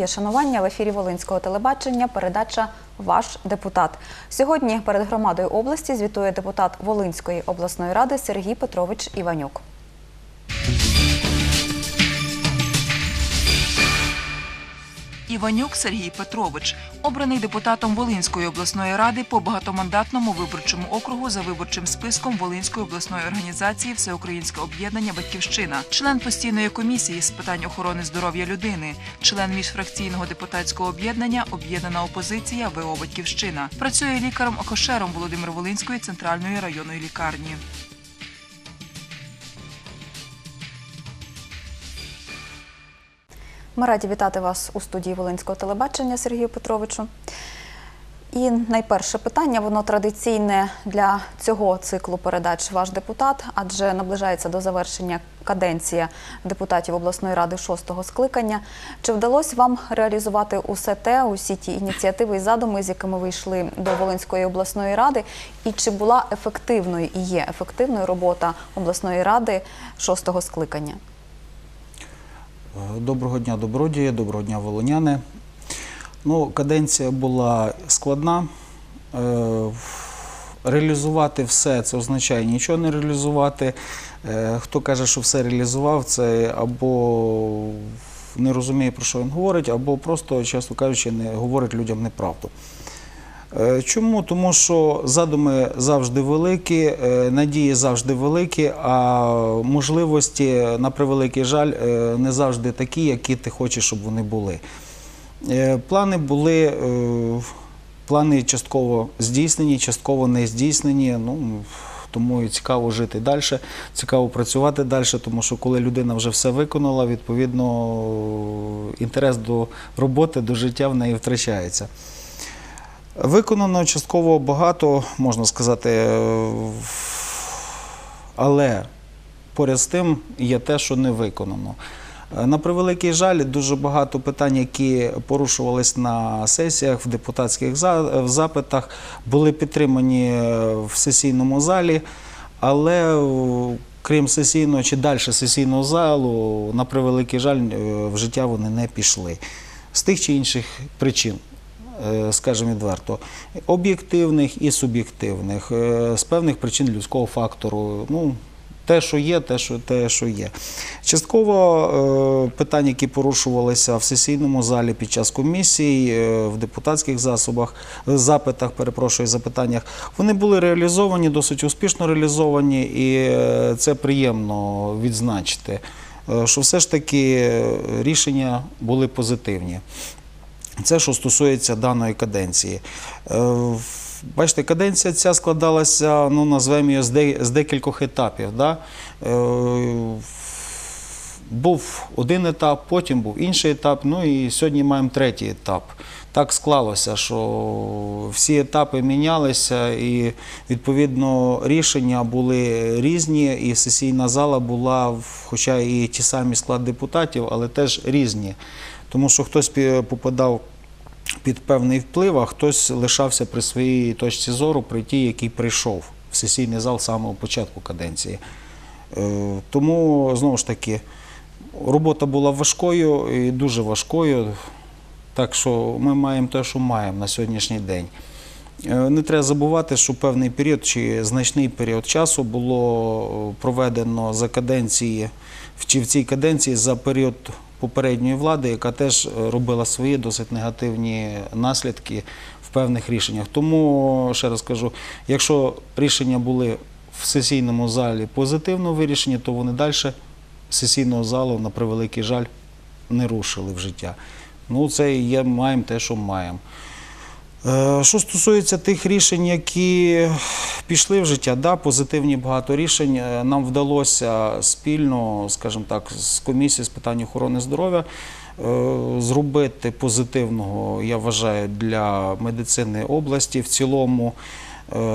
Моє шанування в ефірі Волинського телебачення. Передача Ваш депутат. Сьогодні перед громадою області звітує депутат Волинської обласної ради Сергій Петрович Іванюк. Іванюк Сергій Петрович, обраний депутатом Волинської обласної ради по багатомандатному виборчому округу за виборчим списком Волинської обласної організації Всеукраїнське об'єднання Батьківщина, член постійної комісії з питань охорони здоров'я людини, член міжфракційного депутатського об'єднання Об'єднана опозиція ВО Батьківщина. Працює лікарем-акушером Володимир Волинської центральної районної лікарні. Ми раді вітати вас у студії Волинського телебачення Сергію Петровичу. І найперше питання, воно традиційне для цього циклу передач ваш депутат, адже наближається до завершення каденція депутатів обласної ради шостого скликання. Чи вдалося вам реалізувати усе те, усі ті ініціативи і задуми, з якими ви йшли до Волинської обласної ради? І чи була ефективною і є ефективною робота обласної ради шостого скликання? Доброго дня, добродії, доброго дня, волоняни. Ну, каденція була складна. Е, Реалізувати все це означає нічого не реалізувати. Е, Хто каже, що все реалізував, це або не розуміє, про що він говорить, або просто, чесно кажучи, не говорить людям неправду. Е, Чому? Тому що задуми завжди великі, е, надії завжди великі, а можливості, на превеликий жаль, е, не завжди такі, які ти хочеш, щоб вони були. Плани були, плани частково здійснені, частково не здійснені. Ну, тому і цікаво жити далі, цікаво працювати далі, тому що коли людина вже все виконала, відповідно інтерес до роботи, до життя в неї втрачається. Виконано частково багато, можна сказати, е, але поряд з тим є те, що не виконано. Е, На превеликий жаль, дуже багато питань, які порушувались на сесіях, в депутатських за- запитах, були підтримані е, в сесійному залі, але крім сесійного чи далі сесійного залу, на превеликий жаль, в життя вони не пішли. З тих чи інших причин скажімо відверто, об'єктивних і суб'єктивних, е, з певних причин людського фактору. Ну, те, що є, те, що, те, що є. Частково е, питання, які порушувалися в сесійному залі під час комісій, е, в депутатських засобах, е, запитах, перепрошую, запитаннях, вони були реалізовані, досить успішно реалізовані, і е, це приємно відзначити, е, що все ж таки е, рішення були позитивні. Це що стосується даної каденції. Е, Бачите, каденція ця складалася, ну, назвемо її з, декількох етапів. Да? Е, був один етап, потім був інший етап, ну і сьогодні маємо третій етап. Так склалося, що всі етапи мінялися, і відповідно рішення були різні, і сесійна зала була, хоча і ті самі склад депутатів, але теж різні. Тому що хтось попадав під певний вплив, а хтось лишався при своїй точці зору, при тій, який прийшов в сесійний зал з самого початку каденції. Е, Тому знову ж таки робота була важкою і дуже важкою. Так що ми маємо те, що маємо на сьогоднішній день. Е, Не треба забувати, що певний період чи значний період часу було проведено за каденції, чи в цій каденції за період попередньої влади, яка теж е, робила свої досить негативні наслідки в певних рішеннях. Тому ще раз кажу, якщо рішення були в сесійному залі позитивно вирішені, то вони далі сесійного залу, на превеликий жаль, не рушили в життя. Ну, це і є, маємо те, що маємо. Е, Що стосується тих рішень, які пішли в життя, да, позитивні багато рішень. Е, Нам вдалося спільно, скажімо так, з комісією з питань охорони здоров'я е, зробити позитивного, я вважаю, для медицини області в цілому.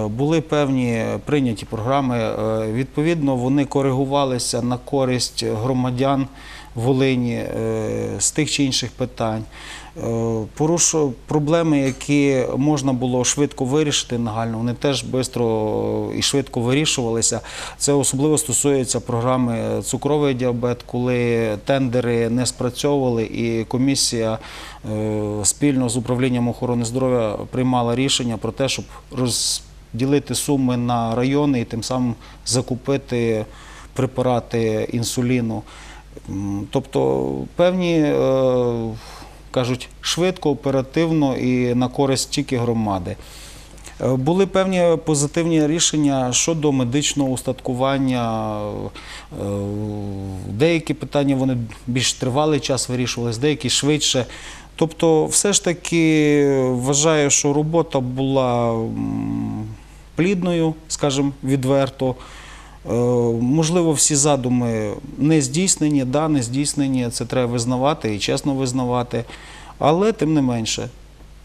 Були певні прийняті програми. Відповідно, вони коригувалися на користь громадян Волині е, з тих чи інших питань. Е, Порушу проблеми, які можна було швидко вирішити нагально, вони теж швидко і швидко вирішувалися. Це особливо стосується програми цукровий діабет, коли тендери не спрацьовували, і комісія е, спільно з управлінням охорони здоров'я приймала рішення про те, щоб розділити суми на райони і тим самим закупити препарати інсуліну. Тобто певні е, кажуть швидко, оперативно і на користь тільки громади. Е, Були певні позитивні рішення щодо медичного устаткування. Е, Деякі питання вони більш тривалий час вирішувалися, деякі швидше. Тобто, все ж таки вважаю, що робота була плідною, скажімо, відверто. Е, Можливо, всі задуми не здійснені, да, не здійснені, це треба визнавати і чесно визнавати. Але тим не менше,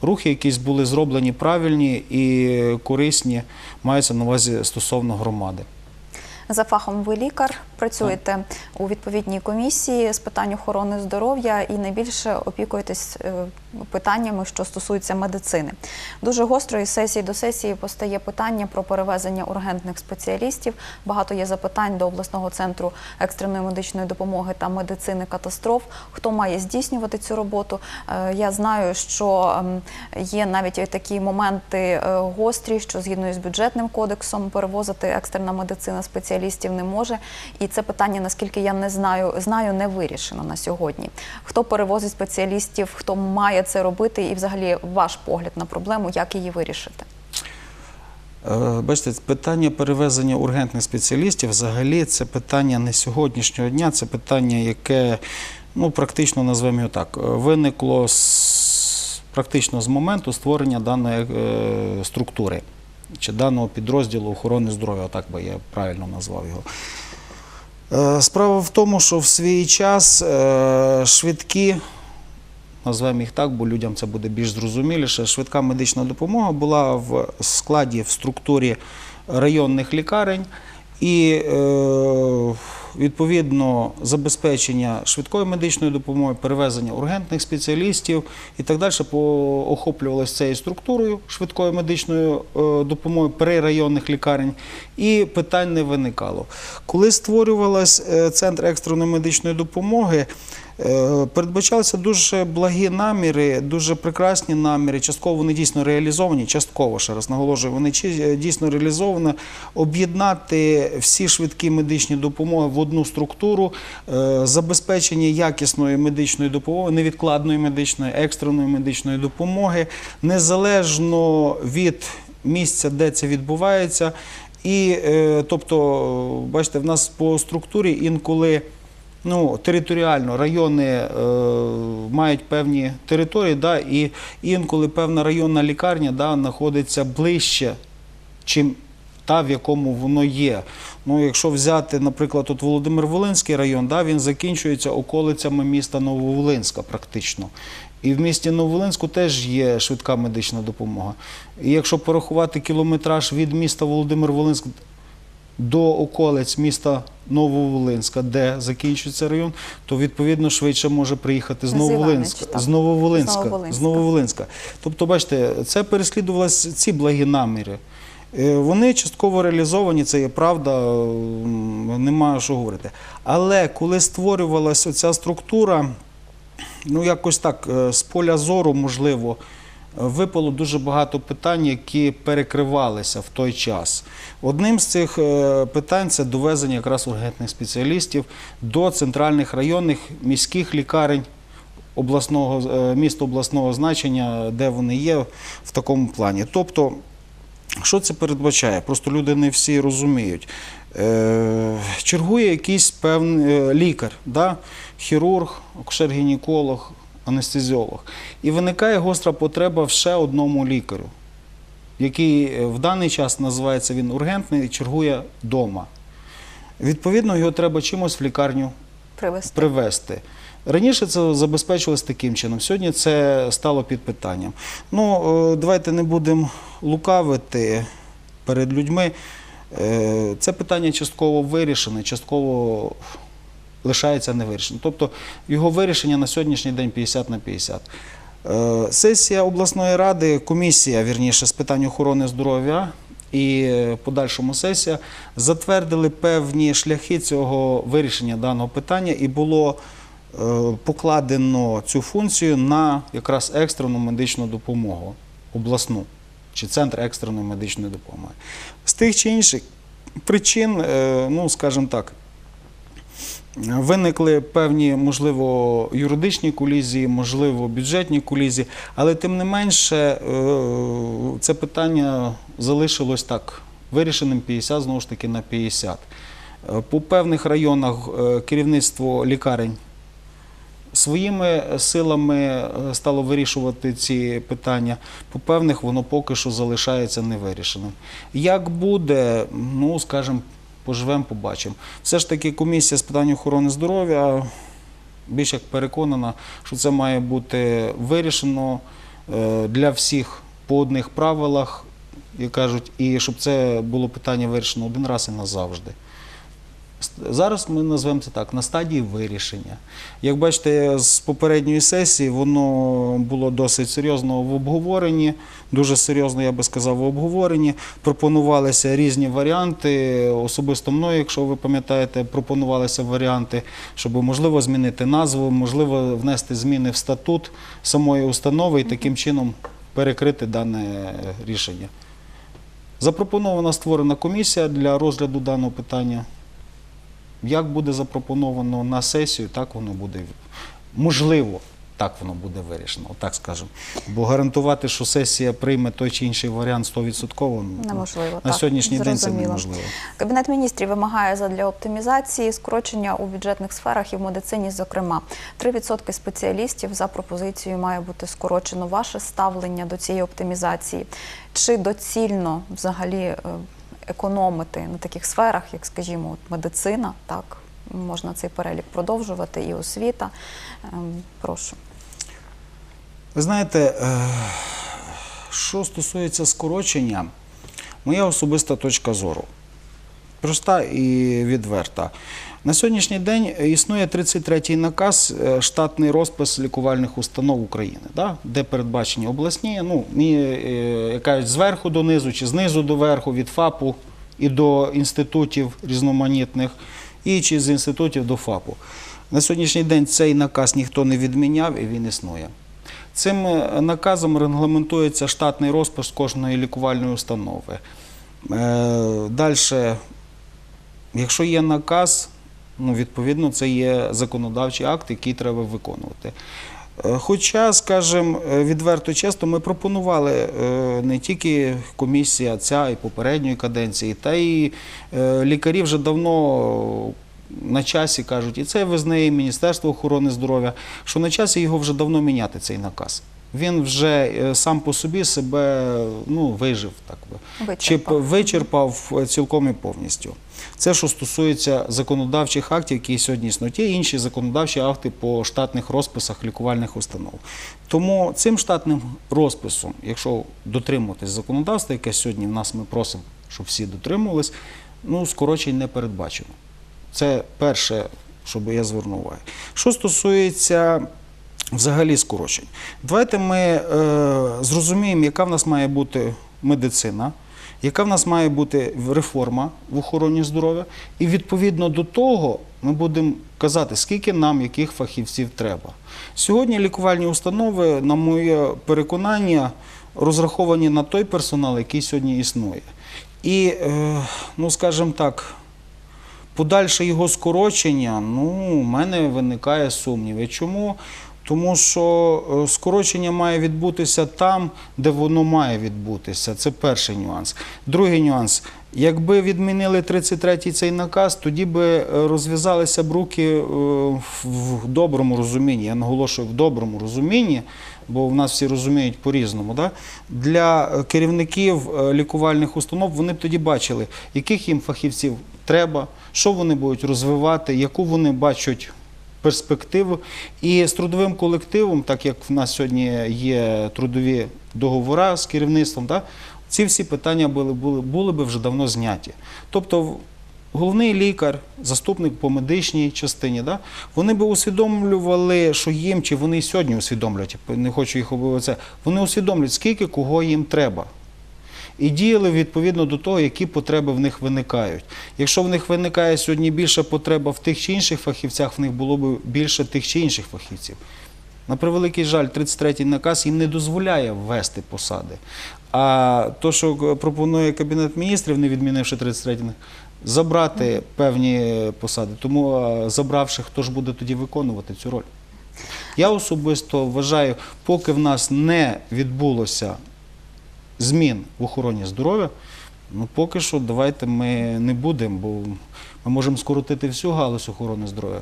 рухи якісь були зроблені правильні і корисні, маються на увазі стосовно громади. За фахом ви лікар, працюєте у відповідній комісії з питань охорони здоров'я і найбільше опікуєтесь е, питаннями, що стосуються медицини. Дуже гостро із сесії до сесії постає питання про перевезення ургентних спеціалістів. Багато є запитань до обласного центру екстреної медичної допомоги та медицини катастроф. Хто має здійснювати цю роботу? Е, Я знаю, що ем, є навіть такі моменти е, гострі, що згідно із бюджетним кодексом перевозити екстрена медицина спеціалістів не може. І це питання, наскільки я не знаю, знаю, не вирішено на сьогодні. Хто перевозить спеціалістів, хто має це робити, і взагалі ваш погляд на проблему, як її вирішити? Е, Бачите, питання перевезення ургентних спеціалістів взагалі це питання не сьогоднішнього дня, це питання, яке ну, практично назвемо його так, е, виникло з, практично з моменту створення даної е, структури чи даного підрозділу охорони здоров'я, так би я правильно назвав його. Е, Справа в тому, що в свій час е, швидкі, назвемо їх так, бо людям це буде більш зрозуміліше, швидка медична допомога була в складі, в структурі районних лікарень і е, відповідно забезпечення швидкої медичної допомоги, перевезення ургентних спеціалістів і так далі охоплювалося цією структурою швидкої медичної е, допомоги при районних лікарень, і питань не виникало. Коли створювалась е, центр екстреної медичної допомоги, передбачалися дуже благі наміри, дуже прекрасні наміри. Частково вони дійсно реалізовані, частково ще раз наголошую, вони е, дійсно реалізовані. Об'єднати всі швидкі медичні допомоги в одну структуру, е, забезпечення якісної медичної допомоги, невідкладної медичної, екстреної медичної допомоги, незалежно від місця, де це відбувається. І, е, тобто, бачите, в нас по структурі інколи ну, територіально райони е, мають певні території, да, і інколи певна районна лікарня да, знаходиться ближче, чим та, в якому воно є. Ну, якщо взяти, наприклад, от Володимир-Волинський район, да, він закінчується околицями міста Нововолинська практично. І в місті Нововолинську теж є швидка медична допомога. І якщо порахувати кілометраж від міста Володимир-Волинськ до околиць міста Нововолинська, де закінчується район, то відповідно швидше може приїхати з Нововолинська. З Нововолинська. З Нововолинська. Тобто, бачите, це переслідувалися ці благі наміри. Е, Вони частково реалізовані, це є правда, немає що говорити. Але коли створювалася ця структура, ну якось так, е, з поля зору, можливо, випало дуже багато питань, які перекривалися в той час. Одним з цих е, питань це довезення якраз ургентних спеціалістів до центральних районних міських лікарень обласного, е, міст обласного значення, де вони є в такому плані. Тобто, що це передбачає? Просто люди не всі розуміють. Е, чергує якийсь певний лікар, да? хірург, акушер-гінеколог, анестезіолог. І виникає гостра потреба в ще одному лікарю, який е, в даний час називається він ургентний і чергує вдома. Відповідно, його треба чимось в лікарню Привести. привести. Раніше це забезпечувалось таким чином. Сьогодні це стало під питанням. Ну, е, давайте не будемо лукавити перед людьми. Е, Це питання частково вирішене, частково лишається невирішеним. Тобто його вирішення на сьогоднішній день 50 на 50. Е, Сесія обласної ради, комісія, вірніше, з питань охорони здоров'я і е, подальшому сесія затвердили певні шляхи цього вирішення даного питання, і було е, покладено цю функцію на якраз екстрену медичну допомогу обласну чи центр екстреної медичної допомоги. З тих чи інших причин, ну скажімо так, Виникли певні, можливо, юридичні колізії, можливо, бюджетні колізії, але тим не менше е, це питання залишилось так вирішеним 50, знову ж таки, на 50. Е, По певних районах е, керівництво лікарень своїми силами стало вирішувати ці питання. По певних воно поки що залишається невирішеним. Як буде, ну скажімо, поживемо, побачимо. Все ж таки комісія з питань охорони здоров'я більш як переконана, що це має бути вирішено е, для всіх по одних правилах, як кажуть, і щоб це було питання вирішено один раз і назавжди. Зараз ми назвемо це так, на стадії вирішення. Як бачите, з попередньої сесії воно було досить серйозно в обговоренні, дуже серйозно, я би сказав, в обговоренні. Пропонувалися різні варіанти. Особисто мною, якщо ви пам'ятаєте, пропонувалися варіанти, щоб можливо змінити назву, можливо, внести зміни в статут самої установи і таким чином перекрити дане рішення. Запропонована створена комісія для розгляду даного питання. Як буде запропоновано на сесію, так воно буде. Можливо, так воно буде вирішено, так скажемо. Бо гарантувати, що сесія прийме той чи інший варіант 100%, ну, Неможливо. на так, сьогоднішній день це неможливо. Кабінет міністрів вимагає задля оптимізації скорочення у бюджетних сферах і в медицині, зокрема. 3% спеціалістів за пропозицією має бути скорочено. Ваше ставлення до цієї оптимізації? Чи доцільно взагалі е, економити на таких сферах, як, скажімо, от медицина, так, можна цей перелік продовжувати, і освіта. Ем, Прошу. Ви знаєте, е, що стосується скорочення, моя особиста точка зору. Проста і відверта. На сьогоднішній день існує 33-й наказ е, штатний розпис лікувальних установ України, да? де передбачені обласні, ну, е, як кажуть, зверху донизу чи знизу до верху, від ФАПу і до інститутів різноманітних, і чи з інститутів до ФАПу. На сьогоднішній день цей наказ ніхто не відміняв і він існує. Цим е, наказом регламентується штатний розпис кожної лікувальної установи. Далі, якщо є наказ, ну, відповідно, це є законодавчий акт, який треба виконувати. Е, Хоча, скажімо, е, відверто чесно, ми пропонували е, не тільки комісія ця і попередньої каденції, та й лікарі вже давно на часі кажуть, і це визнає Міністерство охорони здоров'я, що на часі його вже давно міняти цей наказ. Він вже е, сам по собі себе ну, вижив, так би. Чи Вичерпав. вичерпав е, цілком і повністю. Це що стосується законодавчих актів, які сьогодні існують, є інші законодавчі акти по штатних розписах лікувальних установ. Тому цим штатним розписом, якщо дотримуватись законодавства, яке сьогодні в нас ми просимо, щоб всі дотримувались, ну скорочень не передбачено. Це перше, щоб я звернув увагу. Що стосується взагалі скорочень, давайте ми е, зрозуміємо, яка в нас має бути медицина, яка в нас має бути реформа в охороні здоров'я, і відповідно до того ми будемо казати, скільки нам яких фахівців треба. Сьогодні лікувальні установи, на моє переконання, розраховані на той персонал, який сьогодні існує. І, е, ну скажімо так, Подальше його скорочення, ну, у мене виникає сумніви. Чому? Тому що е, скорочення має відбутися там, де воно має відбутися. Це перший нюанс. Другий нюанс. Якби відмінили 33-й цей наказ, тоді би е, розв'язалися б руки е, в- доброму розумінні. Я наголошую в доброму розумінні, бо в нас всі розуміють по-різному. Для керівників лікувальних установ вони б тоді бачили, яких їм фахівців треба, що вони будуть розвивати, яку вони бачать перспективу. І з трудовим колективом, так як в нас сьогодні є трудові договори з керівництвом, да, ці всі питання були, були, були би вже давно зняті. Тобто головний лікар, заступник по медичній частині, вони би усвідомлювали, що їм, чи вони сьогодні усвідомлюють, не хочу їх це, вони усвідомлюють, скільки кого їм треба. І діяли відповідно до того, які потреби в них виникають. Якщо в них виникає сьогодні більша потреба в тих чи інших фахівцях, в них було б більше тих чи інших фахівців. На превеликий жаль, 33-й наказ їм не дозволяє ввести посади. А то, що пропонує Кабінет міністрів, не відмінивши 33-й наказ, забрати певні посади. Тому забравши, хто ж буде тоді виконувати цю роль? Я особисто вважаю, поки в нас не відбулося змін в охороні здоров'я, ну поки що давайте ми не будемо, бо ми можемо скоротити всю галузь охорони здоров'я.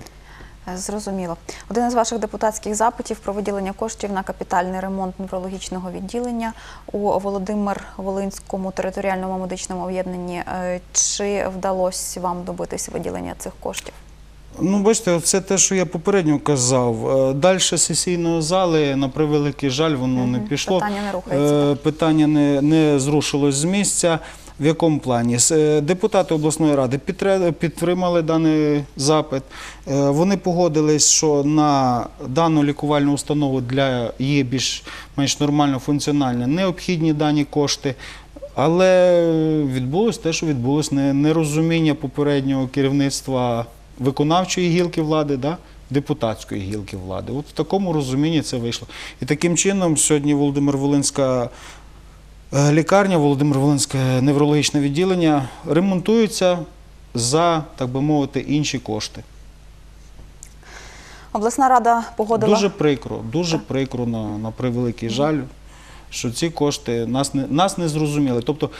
Е, Зрозуміло. Один із ваших депутатських запитів про виділення коштів на капітальний ремонт неврологічного відділення у Володимир-Волинському територіальному медичному об'єднанні. Е, Чи вдалося вам добитися виділення цих коштів? Ну, бачите, це те, що я попередньо казав. Е, Далі сесійної зали, на превеликий жаль, воно не пішло. Питання не рухається, Е, Питання не, не зрушилось з місця. В якому плані? Е, Депутати обласної ради підтримали даний запит. Вони погодились, що на дану лікувальну установу для її більш-менш нормально функціональне необхідні дані кошти. Але відбулось те, що відбулось нерозуміння попереднього керівництва виконавчої гілки влади, да, депутатської гілки влади. От в такому розумінні це вийшло. І таким чином сьогодні Володимир Волинська е, лікарня, Володимир Волинське неврологічне відділення ремонтуються за, так би мовити, інші кошти. Обласна рада погодила Дуже прикро, дуже прикро на, на превеликий жаль, що ці кошти нас не, нас не зрозуміли. Тобто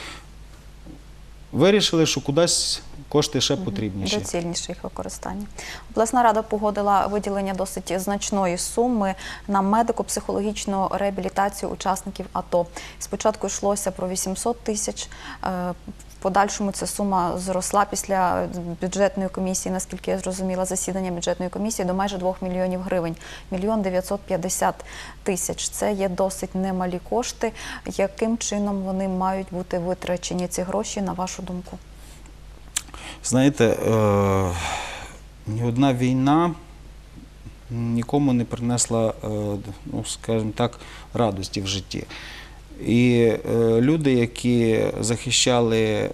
вирішили, що кудись кошти ще потрібніші. доцільніше їх використання. Обласна рада погодила виділення досить значної суми на медико-психологічну реабілітацію учасників АТО. Спочатку йшлося про 800 тисяч. е, В подальшому ця сума зросла після бюджетної комісії, наскільки я зрозуміла, засідання бюджетної комісії до майже 2 мільйонів гривень. Мільйон 950 тисяч. Це є досить немалі кошти. Яким чином вони мають бути витрачені ці гроші, на вашу думку? Знаєте, е, ні одна війна нікому не принесла, е, ну, скажімо так, радості в житті. І е, люди, які захищали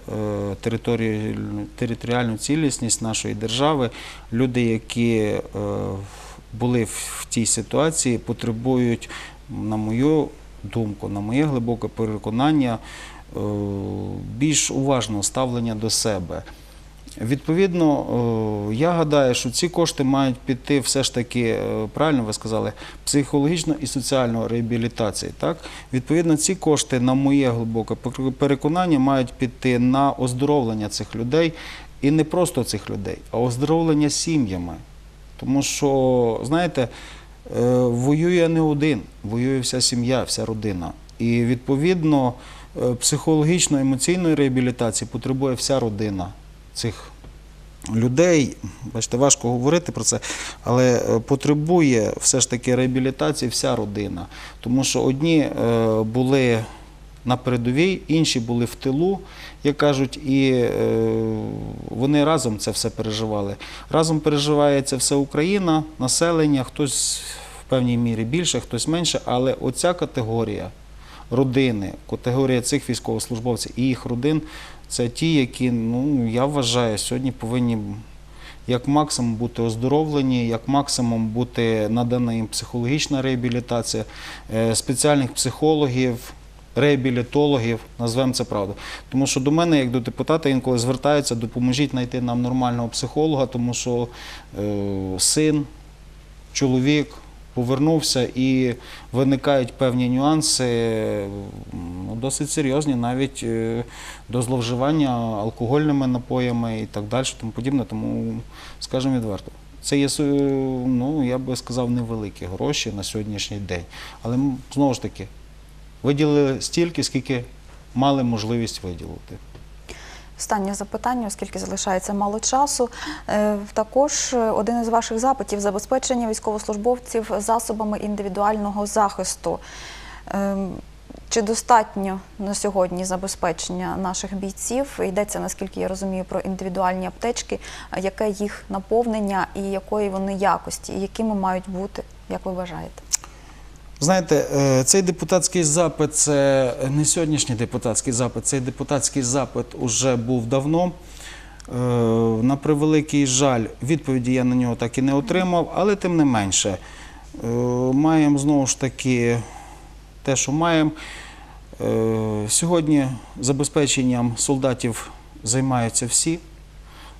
територію, територіальну цілісність нашої держави, люди, які були в тій ситуації, потребують, на мою думку, на моє глибоке переконання, більш уважного ставлення до себе. Відповідно, е, я гадаю, що ці кошти мають піти все ж таки, е, правильно ви сказали, психологічно і соціальну реабілітацію. Так? Відповідно, ці кошти, на моє глибоке переконання, мають піти на оздоровлення цих людей. І не просто цих людей, а оздоровлення сім'ями. Тому що, знаєте, е, воює не один, воює вся сім'я, вся родина. І відповідно психологічно-емоційної реабілітації потребує вся родина цих людей. Бачите, важко говорити про це, але е, потребує все ж таки реабілітації вся родина. Тому що одні е, були на передовій, інші були в тилу, як кажуть, і е, вони разом це все переживали. Разом переживає це все Україна, населення, хтось в певній мірі більше, хтось менше, але оця категорія родини, категорія цих військовослужбовців і їх родин це ті, які, ну, я вважаю, сьогодні повинні як максимум бути оздоровлені, як максимум бути надана їм психологічна реабілітація, е, спеціальних психологів, реабілітологів, назвемо це правду. Тому що до мене, як до депутата, інколи звертаються, допоможіть знайти нам нормального психолога, тому що е, син, чоловік повернувся і виникають певні нюанси, ну, досить серйозні, навіть е, до зловживання алкогольними напоями і так далі, тому подібне. Тому, скажімо відверто, це є, ну, я би сказав, невеликі гроші на сьогоднішній день. Але знову ж таки, виділили стільки, скільки мали можливість виділити. Останнє запитання, оскільки залишається мало часу. Е, Також е, один із ваших запитів забезпечення військовослужбовців засобами індивідуального захисту. Ем, Чи достатньо на сьогодні забезпечення наших бійців? Йдеться, наскільки я розумію, про індивідуальні аптечки. Яке їх наповнення і якої вони якості, і якими мають бути, як ви вважаєте? Знаєте, е, цей депутатський запит це не сьогоднішній депутатський запит, цей депутатський запит уже був давно. Е, На превеликий жаль, відповіді я на нього так і не отримав, але тим не менше, е, маємо знову ж таки те, що маємо. Сьогодні забезпеченням солдатів займаються всі.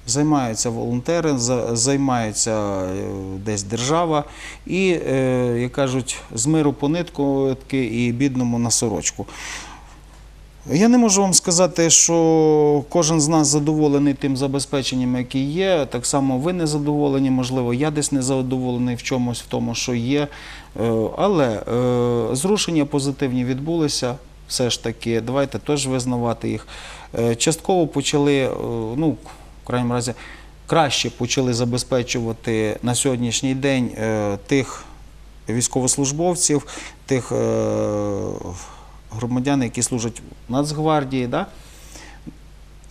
Займаються волонтери, за- займається е, десь держава, і, е, як кажуть, з миру по нитки і бідному на сорочку. Я не можу вам сказати, що кожен з нас задоволений тим забезпеченням, яке є. Так само ви не задоволені, можливо, я десь не задоволений в чомусь, в тому, що є. Е, Але е, зрушення позитивні відбулися. Все ж таки, давайте теж визнавати їх. Е, Частково почали, е, ну, в крайньому разі, краще почали забезпечувати на сьогоднішній день е, тих військовослужбовців, тих е, громадян, які служать в Нацгвардії.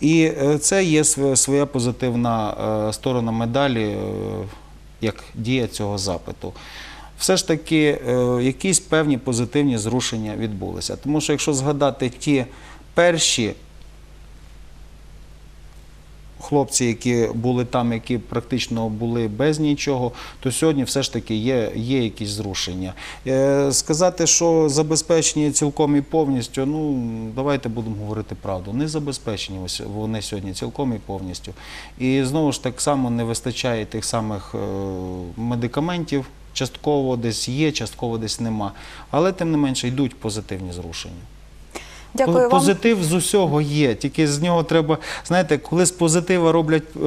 І е, це є своя позитивна сторона медалі, як дія цього запиту. Все ж таки, якісь певні позитивні зрушення відбулися. Тому що якщо згадати ті перші хлопці, які були там, які практично були без нічого, то сьогодні все ж таки є, є якісь зрушення. Е, Сказати, що забезпечені цілком і повністю, ну давайте будемо говорити правду. Не забезпечені вони сьогодні цілком і повністю. І знову ж так само не вистачає тих самих е, медикаментів. Частково десь є, частково десь нема. Але тим не менше йдуть позитивні зрушення. Дякую вам. Позитив з усього є, тільки з нього треба, знаєте, коли з позитива роблять, е,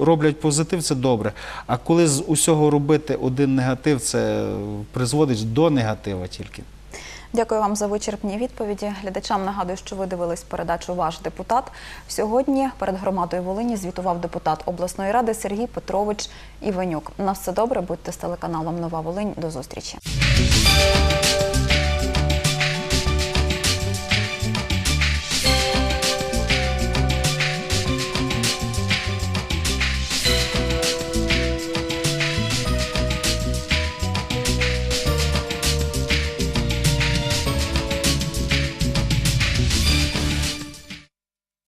роблять позитив, це добре. А коли з усього робити один негатив, це призводить до негатива тільки. Дякую вам за вичерпні відповіді. Глядачам нагадую, що ви дивились передачу Ваш депутат. Сьогодні перед громадою Волині звітував депутат обласної ради Сергій Петрович Іванюк. На все добре, будьте з телеканалом Нова Волинь. До зустрічі.